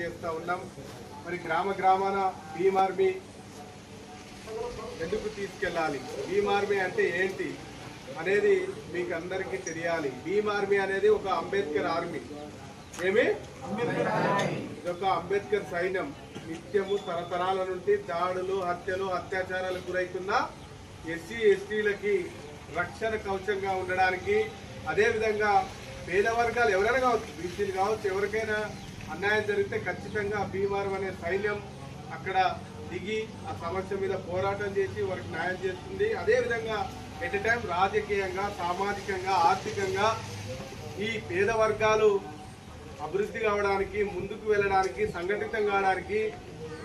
చేస్తూ ఉన్నాం. మరి గ్రామ గ్రామాన భీమ్ ఆర్మీ ఎందుకు తీసుకెళ్ళాలి? భీమ్ ఆర్మీ అంటే ఏంటి అనేది మీకు అందరికీ తెలియాలి. భీమ్ ఆర్మీ అనేది ఒక అంబేద్కర్ ఆర్మీ. ఏమి? ఇదొక అంబేద్కర్ సైన్యం. నిత్యము తరతరాల నుండి దాడులు హత్యలు అత్యాచారాలకు గురవుతున్న ఎస్సీ ఎస్టీలకి రక్షణ కవచంగా ఉండడానికి అదేవిధంగా పేద వర్గాలు ఎవరైనా కావచ్చు బీసీలు కావచ్చు ఎవరికైనా అన్యాయం జరిగితే ఖచ్చితంగా భీమారం అనే సైన్యం అక్కడ దిగి ఆ సమస్య మీద పోరాటం చేసి వారికి న్యాయం చేస్తుంది. అదేవిధంగా ఎట్ ఎ టైం రాజకీయంగా సామాజికంగా ఆర్థికంగా ఈ పేద వర్గాలు అభివృద్ధి కావడానికి ముందుకు వెళ్ళడానికి సంఘటితం కావడానికి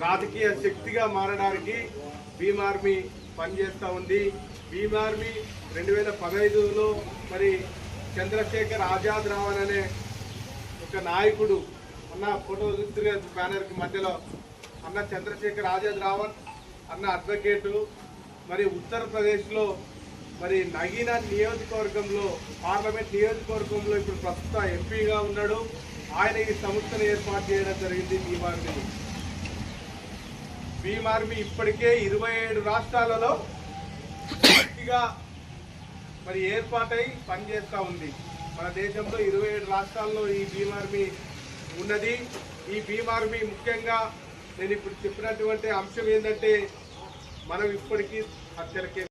రాజకీయ శక్తిగా మారడానికి భీమ్ ఆర్మీ పనిచేస్తూ ఉంది. భీమ్ ఆర్మీ రెండు వేల పదహైదులో మరి చంద్రశేఖర్ ఆజాద్ రావణ్ అనే ఒక నాయకుడు అన్న ఫోటో చూస్తున్న బ్యానర్కి మధ్యలో. అన్న చంద్రశేఖర్ ఆజాద్ రావణ్ అన్న అడ్వకేటు మరి ఉత్తరప్రదేశ్లో మరి నగీన నియోజకవర్గంలో పార్లమెంట్ నియోజకవర్గంలో ఇప్పుడు ప్రస్తుత ఎంపీగా ఉన్నాడు. ఆయన ఈ సంస్థను ఏర్పాటు చేయడం జరిగింది భీమ్ ఆర్మీ భీమ్ ఆర్మీ ఇప్పటికే ఇరవై ఏడు రాష్ట్రాలలో పూర్తిగా మరి ఏర్పాటై పనిచేస్తూ ఉంది. మన దేశంలో ఇరవై ఏడు రాష్ట్రాల్లో ఈ భీమ్ ఆర్మీ ఉన్నది. ఈ భీమ్ ఆర్మీ ముఖ్యంగా నేను ఇప్పుడు చెప్పినటువంటి అంశం ఏంటంటే మనం ఇప్పటికీ హత్యలకే